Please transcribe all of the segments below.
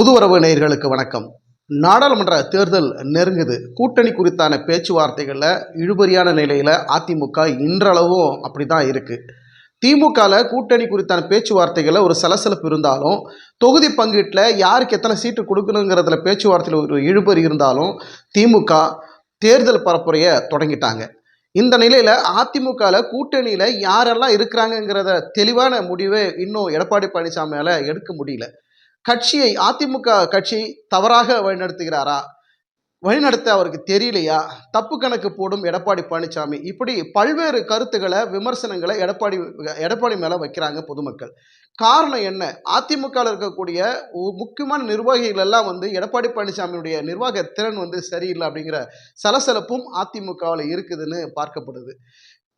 புதுவரவு நேயர்களுக்கு வணக்கம். நாடாளுமன்ற தேர்தல் நெருங்குது. கூட்டணி குறித்தான பேச்சுவார்த்தைகளில் இழுபறியான நிலையில் அதிமுக இன்றளவும் அப்படி தான் இருக்குது திமுகவில் கூட்டணி குறித்தான பேச்சுவார்த்தைகளில் ஒரு சலசலப்பு இருந்தாலும் தொகுதி பங்கீட்டில் யாருக்கு எத்தனை சீட்டு கொடுக்கணுங்கிறதுல பேச்சுவார்த்தையில் ஒரு இழுபறி இருந்தாலும் திமுக தேர்தல் பரப்புரையை தொடங்கிட்டாங்க. இந்த நிலையில் அதிமுகவில் கூட்டணியில் யாரெல்லாம் இருக்கிறாங்கங்கிறத தெளிவான முடிவை இன்னும் எடப்பாடி பழனிசாமியால் எடுக்க முடியல. கட்சியை அதிமுக கட்சியை தவறாக வழிநடத்துகிறாரா? வழிநடத்த அவருக்கு தெரியலையா? தப்பு கணக்கு போடும் எடப்பாடி பழனிசாமி. இப்படி பல்வேறு கருத்துக்களை விமர்சனங்களை எடப்பாடி எடப்பாடி மேலே வைக்கிறாங்க பொதுமக்கள். காரணம் என்ன? அதிமுகவில் இருக்கக்கூடிய முக்கியமான நிர்வாகிகள் எல்லாம் வந்து எடப்பாடி பழனிசாமியுடைய நிர்வாக திறன் வந்து சரியில்லை அப்படிங்கிற சலசலப்பும் அதிமுகவில் இருக்குதுன்னு பார்க்கப்படுது.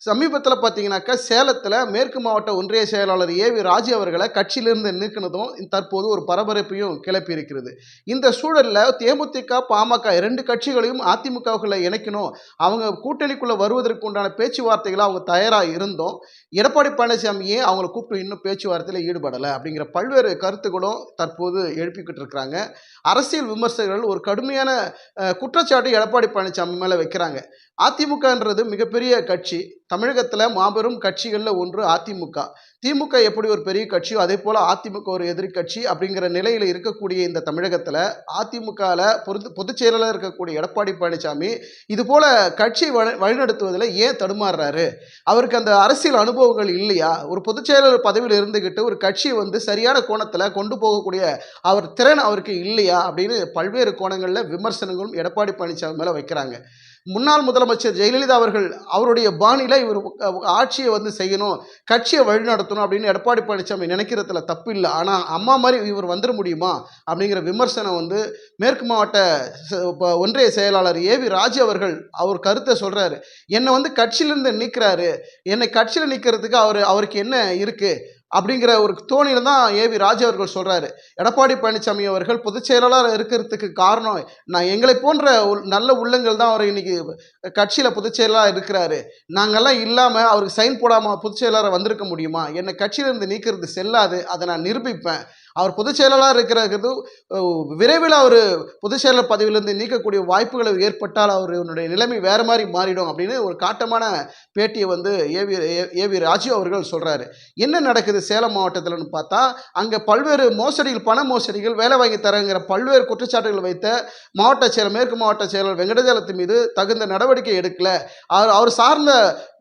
சமீபத்தில் பார்த்தீங்கன்னாக்கா சேலத்தில் மேற்கு மாவட்ட ஒன்றிய செயலாளர் ஏ வி ராஜு அவர்களை கட்சியிலிருந்து நீக்கினதும் தற்போது ஒரு பரபரப்பையும் கிளப்பி இருக்கிறது. இந்த சூழலில் தேமுதிக பாமக இரண்டு கட்சிகளையும் அதிமுகவுக்குள்ள இணைக்கணும். அவங்க கூட்டணிக்குள்ளே வருவதற்கு உண்டான பேச்சுவார்த்தைகளை அவங்க தயாராக இருந்தோம். எடப்பாடி பழனிசாமியே அவங்கள கூப்பிட்டு இன்னும் பேச்சுவார்த்தையில் ஈடுபடலை அப்படிங்கிற பல்வேறு கருத்துக்களும் தற்போது எழுப்பிக்கிட்டு இருக்கிறாங்க. அரசியல் விமர்சகர்கள் ஒரு கடுமையான குற்றச்சாட்டு எடப்பாடி பழனிசாமி மேலே வைக்கிறாங்க. அதிமுகன்றது மிகப்பெரிய கட்சி. தமிழகத்தில் மாபெரும் கட்சிகளில் ஒன்று அதிமுக. திமுக எப்படி ஒரு பெரிய கட்சியோ அதே போல் அதிமுக ஒரு எதிர்கட்சி அப்படிங்கிற நிலையில் இருக்கக்கூடிய இந்த தமிழகத்தில் அதிமுகவில் பொது பொதுச் செயலாளர் இருக்கக்கூடிய எடப்பாடி பழனிசாமி இது போல் கட்சி வழி வழிநடத்துவதில் ஏன் தடுமாறுறாரு? அவருக்கு அந்த அரசியல் அனுபவங்கள் இல்லையா? ஒரு பொதுச் செயலாளர் பதவியில் இருந்துக்கிட்டு ஒரு கட்சியை வந்து சரியான கோணத்தில் கொண்டு போகக்கூடிய அவர் திறன் அவருக்கு இல்லையா? அப்படின்னு பல்வேறு கோணங்களில் விமர்சனங்களும் எடப்பாடி பழனிசாமி மேலே வைக்கிறாங்க. முன்னாள் முதலமைச்சர் ஜெயலலிதா அவர்கள் அவருடைய பாணியில் இவர் ஆட்சியை வந்து செய்யணும் கட்சியை வழிநடத்தணும் அப்படின்னு எடப்பாடி பழனிசாமி நினைக்கிறதுல தப்பு இல்லை ஆனால் அம்மா மாதிரி இவர் வந்துட முடியுமா அப்படிங்கிற விமர்சனம் வந்து மேற்கு மாவட்ட ஒன்றிய செயலாளர் ஏவி ராஜு அவர்கள் அவர் கருத்தை சொல்கிறாரு என்னை வந்து கட்சியிலேருந்து நீக்கிறாரு. என்னை கட்சியில் நிற்கிறதுக்கு அவர் அவருக்கு என்ன இருக்குது அப்படிங்கிற ஒரு தோணியில் தான் ஏவி ராஜா அவர்கள் சொல்கிறாரு எடப்பாடி பழனிசாமி அவர்கள் பொதுச் செயலாளர் இருக்கிறதுக்கு காரணம் நான் எங்களை போன்ற உள்- நல்ல உள்ளங்கள் தான் அவர் இன்னைக்கு கட்சியில் பொதுச் செயலாளர் இருக்கிறாரு. நாங்கள்லாம் இல்லாமல் அவருக்கு சைன் போடாமல் பொதுச் செயலாளர் வந்திருக்க முடியுமா? என்னை கட்சியிலிருந்து நீக்கிறது செல்லாது அதை நான் நிரூபிப்பேன். அவர் பொதுச் செயலாளர் இருக்கிறது விரைவில் அவர் பொதுச் செயலாளர் பதவியிலிருந்து நீக்கக்கூடிய வாய்ப்புகள் ஏற்பட்டால் அவருடைய நிலைமை வேறு மாதிரி மாறிடும் அப்படின்னு ஒரு காட்டமான பேட்டியை வந்து ஏவி ஏ- ஏவி ராஜு அவர்கள் சொல்கிறாரு என்ன நடக்குது சேலம் மாவட்டத்தில்னு பார்த்தா அங்கே பல்வேறு மோசடிகள் பண மோசடிகள் வேலை வாங்கி தரங்கிற பல்வேறு குற்றச்சாட்டுகள் வைத்த மாவட்ட செயலர் மேற்கு மாவட்ட செயலர் வெங்கடஜலத்து மீது தகுந்த நடவடிக்கை எடுக்கல. அவர் அவர் சார்ந்த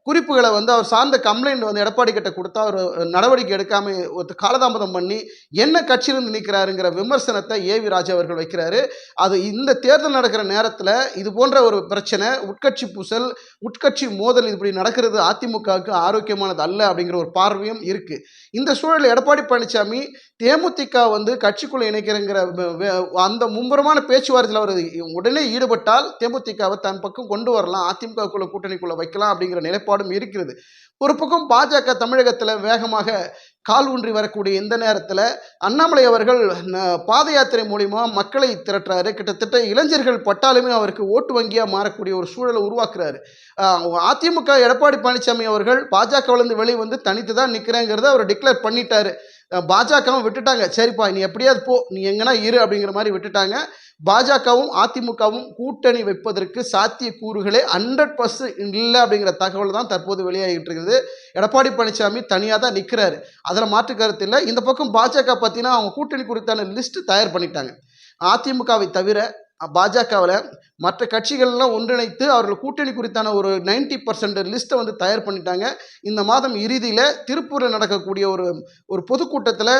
குறிப்புகளை வந்து அவர் சார்ந்த கம்ப்ளைண்ட் வந்து எடப்பாடி கிட்ட கொடுத்தா அவர் நடவடிக்கை எடுக்காம ஒரு காலதாமதம் பண்ணி என்ன கட்சியிலிருந்து நிற்கிறாருங்கிற விமர்சனத்தை ஏவி ராஜா அவர்கள் வைக்கிறாரு. அது இந்த தேர்தல் நடக்கிற நேரத்தில் இது போன்ற ஒரு பிரச்சனை உட்கட்சி பூசல் உட்கட்சி மோதல் இப்படி நடக்கிறது அதிமுகவுக்கு ஆரோக்கியமானது அல்ல அப்படிங்கிற ஒரு பார்வையும் இருக்கு. இந்த சூழலில் எடப்பாடி பழனிசாமி தேமுதிக வந்து கட்சிக்குள்ள இணைக்கிறங்கிற அந்த மும்முரமான பேச்சுவார்த்தையில் அவர் உடனே ஈடுபட்டால் தேமுதிகவை தன் பக்கம் கொண்டு வரலாம் அதிமுகக்குள்ள கூட்டணிக்குள்ள வைக்கலாம் அப்படிங்கிற நிலைப்பாடும் இருக்கிறது. ஒரு பக்கம் பாஜக தமிழகத்தில் வேகமாக கால் ஊன்றி வரக்கூடிய இந்த நேரத்தில் அண்ணாமலை அவர்கள் பாத யாத்திரை மூலிமா மக்களை திரட்டுறாரு. கிட்டத்தட்ட இளைஞர்கள் பட்டாலுமே அவருக்கு ஓட்டு வங்கியாக மாறக்கூடிய ஒரு சூழலை உருவாக்குறாரு. அதிமுக எடப்பாடி பழனிசாமி அவர்கள் பாஜகவிலேருந்து வெளியே வந்து தனித்து தான் நிற்கிறேங்கிறத அவர் டிக்ளேர் பண்ணிட்டாரு. பாஜகவும் விட்டுட்டாங்க. சரிப்பா நீ எப்படியாவது போ நீ எங்கன்னா இரு அப்படிங்கிற மாதிரி விட்டுட்டாங்க. பாஜகவும் அதிமுகவும் கூட்டணி வைப்பதற்கு சாத்திய கூறுகளே ஹண்ட்ரட் பர்சன்ட் இல்லை அப்படிங்கிற தகவல் தான் தற்போது வெளியாகிட்டு இருக்குது. எடப்பாடி பழனிசாமி தனியாக தான் நிற்கிறாரு அதில் மாற்று கருத்து இல்லை. இந்த பக்கம் பாஜக பார்த்தீங்கன்னா அவங்க கூட்டணி குறித்தான லிஸ்ட் தயார் பண்ணிட்டாங்க. அதிமுகவை தவிர பாஜகவில் மற்ற கட்சிகள்லாம் ஒன்றிணைத்து அவர்கள் கூட்டணி குறித்தான ஒரு 90% பர்சன்ட் லிஸ்ட்டை வந்து தயார் பண்ணிட்டாங்க. இந்த மாதம் இறுதியில் திருப்பூரில் நடக்கக்கூடிய ஒரு ஒரு பொதுக்கூட்டத்தில்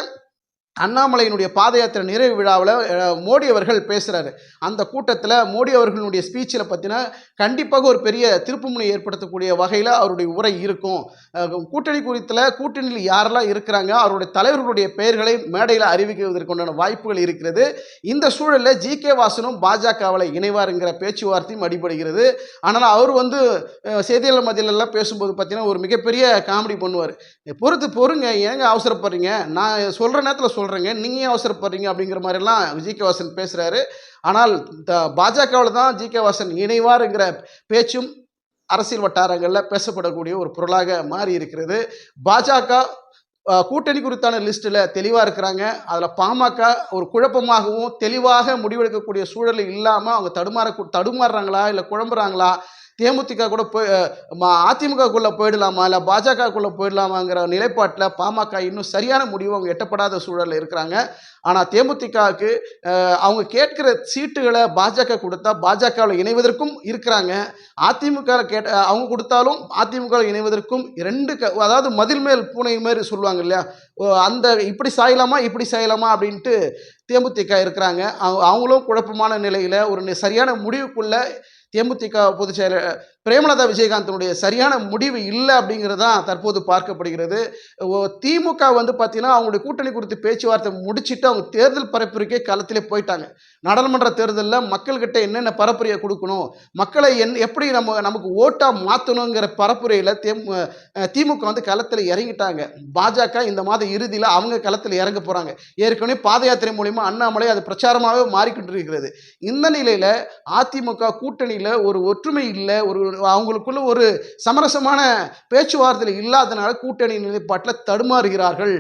அண்ணாமலையினுடைய பாத யாத்திரை நிறைவு விழாவில் மோடி அவர்கள் பேசுகிறாரு அந்த கூட்டத்தில் மோடி அவர்களுடைய ஸ்பீச்சில் பார்த்தீங்கன்னா கண்டிப்பாக ஒரு பெரிய திருப்புமுனை ஏற்படுத்தக்கூடிய வகையில் அவருடைய உரை இருக்கும். கூட்டணி குறித்தில் கூட்டணியில் யாரெல்லாம் இருக்கிறாங்க அவருடைய தலைவர்களுடைய பெயர்களை மேடையில் அறிவிக்குவதற்குண்டான வாய்ப்புகள் இருக்கிறது. இந்த சூழலில் ஜி. கே. வாசனும் பாஜகவில் இணைவாருங்கிற பேச்சுவார்த்தையும் அடிபடுகிறது. ஆனால் அவர் வந்து செய்தியாளர் மத்தியிலெல்லாம் பேசும்போது பார்த்தீங்கன்னா ஒரு மிகப்பெரிய காமெடி பண்ணுவார். பொறுத்து பொறுங்க ஏங்க அவசரப்படுறீங்க? நான் சொல்கிற நேரத்தில் சொல்கிறேங்க நீங்கள் ஏன் அவசரப்படுறீங்க அப்படிங்கிற மாதிரிலாம் ஜிகே வாசன் பேசுகிறாரு ஆனால் த பாஜகவில் தான் ஜி கே வாசன் இணைவாருங்கிற பேச்சும் அரசியல் வட்டாரங்களில் பேசப்படக்கூடிய ஒரு பொருளாக மாறி இருக்கிறது. பாஜக கூட்டணி குறித்தான லிஸ்ட்டில் தெளிவாக இருக்கிறாங்க. அதில் பாமக ஒரு குழப்பமாகவும் தெளிவாக முடிவெடுக்கக்கூடிய சூழல் இல்லாமல் அவங்க தடுமாற தடுமாறுறாங்களா இல்லை குழம்புறாங்களா தேமுதிக கூட போய் அதிமுகக்குள்ளே போயிடலாமா? இல்லை பாஜகக்குள்ளே போயிடலாமாங்கிற நிலைப்பாட்டில் பாமக இன்னும் சரியான முடிவு அவங்க எட்டப்படாத சூழலில் இருக்கிறாங்க. ஆனால் தேமுதிகவுக்கு அவங்க கேட்கிற சீட்டுகளை பாஜக கொடுத்தா பாஜகவில் இணைவதற்கும் இருக்கிறாங்க. அதிமுக கேட்ட அவங்க கொடுத்தாலும் அதிமுக இணைவதற்கும் ரெண்டு க அதாவது மதில் மேல் பூனை மாதிரி சொல்லுவாங்க இல்லையா? ஓ, அந்த இப்படி சாயலாமா இப்படி சாயலாமா அப்படின்ட்டு தேமுதிக இருக்கிறாங்க. அவங்க அவங்களும் குழப்பமான நிலையில் ஒரு சரியான முடிவுக்குள்ளே தேமுதிக பொதுச் செயலர் பிரேமலதா விஜயகாந்தனுடைய சரியான முடிவு இல்லை அப்படிங்கிறது தான் தற்போது பார்க்கப்படுகிறது. ஓ, திமுக வந்து பார்த்தீங்கன்னா அவங்களுடைய கூட்டணி குறித்து பேச்சுவார்த்தை முடிச்சுட்டு அவங்க தேர்தல் பரப்புரைக்கே களத்திலே போயிட்டாங்க. நாடாளுமன்ற தேர்தலில் மக்கள்கிட்ட என்னென்ன பரப்புரையை கொடுக்கணும் மக்களை என் எப்படி நம்ம நமக்கு ஓட்டாக மாற்றணுங்கிற பரப்புரையில் திமுக வந்து களத்தில் இறங்கிட்டாங்க. பாஜக இந்த மாத இறுதியில் அவங்க களத்தில் இறங்க போகிறாங்க ஏற்கனவே பாத யாத்திரை மூலிமா அண்ணாமலை அது பிரச்சாரமாகவே மாறிக்கிட்டு இருக்கிறது. இந்த நிலையில் அதிமுக கூட்டணியில் ஒரு ஒற்றுமை இல்லை ஒரு அவங்களுக்குள்ள ஒரு சமரசமான பேச்சுவார்த்தை இல்லாதனால கூட்டணி நிலைப்பாட்டில் தடுமாறுகிறார்கள்.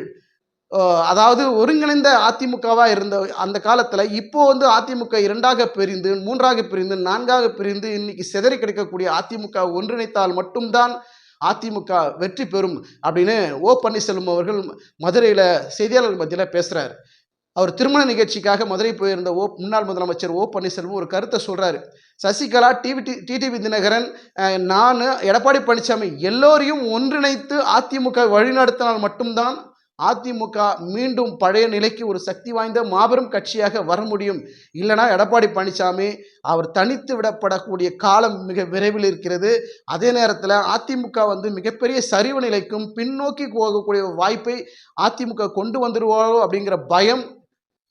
அதாவது ஒருங்கிணைந்த அதிமுகவாக இருந்த அந்த காலத்தில் இப்போ வந்து அதிமுக இரண்டாக பிரிந்து மூன்றாக பிரிந்து நான்காக பிரிந்து இன்னைக்கு சிதறி கிடைக்கக்கூடிய அதிமுக ஒன்றிணைத்தால் மட்டும்தான் அதிமுக வெற்றி பெறும் அப்படின்னு ஓ பன்னீர்செல்வம் அவர்கள் மதுரையில் செய்தியாளர்கள் மத்தியில் பேசுகிறார் அவர் திருமண நிகழ்ச்சிக்காக மதுரை போயிருந்த ஓ முன்னாள் முதலமைச்சர் ஓ பன்னீர்செல்வம் ஒரு கருத்தை சொல்கிறாரு சசிகலா டிவி டிடிவி தினகரன் நான் எடப்பாடி பழனிசாமி எல்லோரையும் ஒன்றிணைத்து அதிமுக வழிநடத்தினால் மட்டும்தான் அதிமுக மீண்டும் பழைய நிலைக்கு ஒரு சக்தி வாய்ந்த மாபெரும் கட்சியாக வர முடியும். இல்லைனா எடப்பாடி பழனிசாமி அவர் தனித்து விடப்படக்கூடிய காலம் மிக விரைவில் இருக்கிறது. அதே நேரத்தில் அதிமுக வந்து மிகப்பெரிய சரிவு நிலைக்கும் பின்னோக்கி போகக்கூடிய வாய்ப்பை அதிமுக கொண்டு வந்துடுவாரோ அப்படிங்கிற பயம்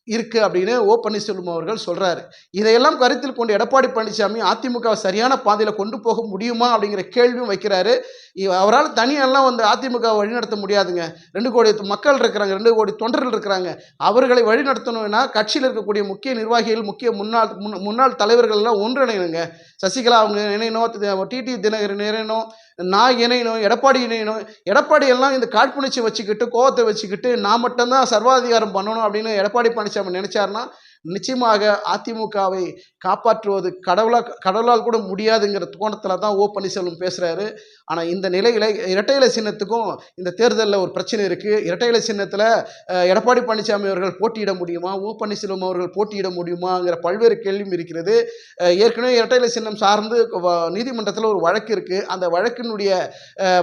இருக்கு அப்படின்னு ஓ பன்னீர்செல்வம் அவர்கள் சொல்றாரு. இதையெல்லாம் கருத்தில் கொண்டு எடப்பாடி பழனிசாமி அதிமுக சரியான பாதையில் கொண்டு போக முடியுமா அப்படிங்கிற கேள்வியும் வைக்கிறாரு. இ- அவரால் தனியெல்லாம் வந்து அதிமுக வழிநடத்த முடியாதுங்க. ரெண்டு கோடி மக்கள் இருக்கிறாங்க ரெண்டு கோடி தொண்டர்கள் இருக்கிறாங்க. அவர்களை வழிநடத்தணும்னா கட்சியில் இருக்கக்கூடிய முக்கிய நிர்வாகிகள் முக்கிய முன்னாள் முன்- முன்னாள் தலைவர்கள் எல்லாம் ஒன்றிணையணுங்க. சசிகலா அவங்க இணையணும் டிடி தினகரன் இணையணும் நான் இணையணும் எடப்பாடி இணையணும் எடப்பாடி எல்லாம் இந்த காழ்ப்புணர்ச்சி வச்சுக்கிட்டு கோவத்தை வச்சுக்கிட்டு நான் மட்டும்தான் சர்வாதிகாரம் பண்ணணும் அப்படின்னு எடப்பாடி பழனிசாமி நினைச்சாருன்னா நிச்சயமாக அதிமுகவை காப்பாற்றுவது கடவுளா கடவுளால் கூட முடியாதுங்கிற கோணத்தில் தான் ஓ பன்னீர்செல்வம் பேசுகிறாரு ஆனால் இந்த நிலையில் இரட்டை இலை சின்னத்துக்கும் இந்த தேர்தலில் ஒரு பிரச்சனை இருக்குது இரட்டை இலை சின்னத்தில் எடப்பாடி பழனிசாமி அவர்கள் போட்டியிட முடியுமா? ஓ பன்னீர்செல்வம் அவர்கள் போட்டியிட முடியுமாங்கிற பல்வேறு கேள்வியும் இருக்கிறது. ஏற்கனவே இரட்டை இலை சின்னம் சார்ந்து நீதிமன்றத்தில் ஒரு வழக்கு இருக்குது அந்த வழக்கினுடைய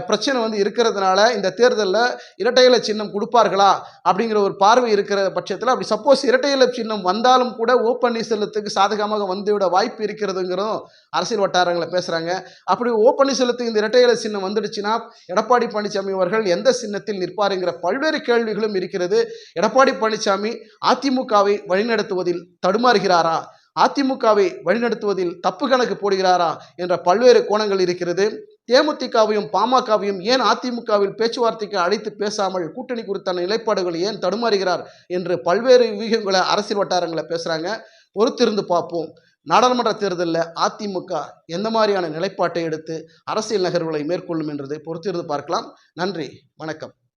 பிரச்சனை வந்து இருக்கிறதுனால இந்த தேர்தலில் இரட்டை இலை சின்னம் கொடுப்பார்களா? அப்படிங்கிற ஒரு பார்வை இருக்கிற பட்சத்தில் அப்படி சப்போஸ் இரட்டை இலை சின்னம் வந்தாலும் கூட ஓ பன்னீர்செல்வத்துக்கு சாதகமாக வந்துவிட வாய்ப்பு இருக்கிறதுங்கிறதும் அரசியல் வட்டாரங்களை பேசுகிறாங்க அப்படி ஓ பன்னீர்செல்வத்துக்கு இந்த இரட்டை இலை சின்னம் வந்துடுச்சுன்னா எடப்பாடி பழனிசாமி அவர்கள் எந்த சின்னத்தில் நிற்பாருங்கிற பல்வேறு கேள்விகளும் இருக்கிறது. எடப்பாடி பழனிசாமி அதிமுகவை வழிநடத்துவதில் தடுமாறுகிறாரா? அதிமுகவை வழிநடத்துவதில் தப்பு கணக்கு போடுகிறாரா? என்ற பல்வேறு கோணங்கள் இருக்கிறது. தேமுதிகவையும் பாமகவையும் ஏன் அதிமுகவில் பேச்சுவார்த்தைக்கு அழைத்து பேசாமல் கூட்டணி குறித்தான நிலைப்பாடுகள் ஏன் தடுமாறுகிறார் என்று பல்வேறு வியூகங்களை அரசியல் வட்டாரங்களை பேசுகிறாங்க பொறுத்திருந்து பார்ப்போம். நாடாளுமன்ற தேர்தலில் அதிமுக எந்த மாதிரியான நிலைப்பாட்டை எடுத்து அரசியல் நகர்வுகளை மேற்கொள்ளும் என்றதை பொறுத்திருந்து பார்க்கலாம். நன்றி. வணக்கம்.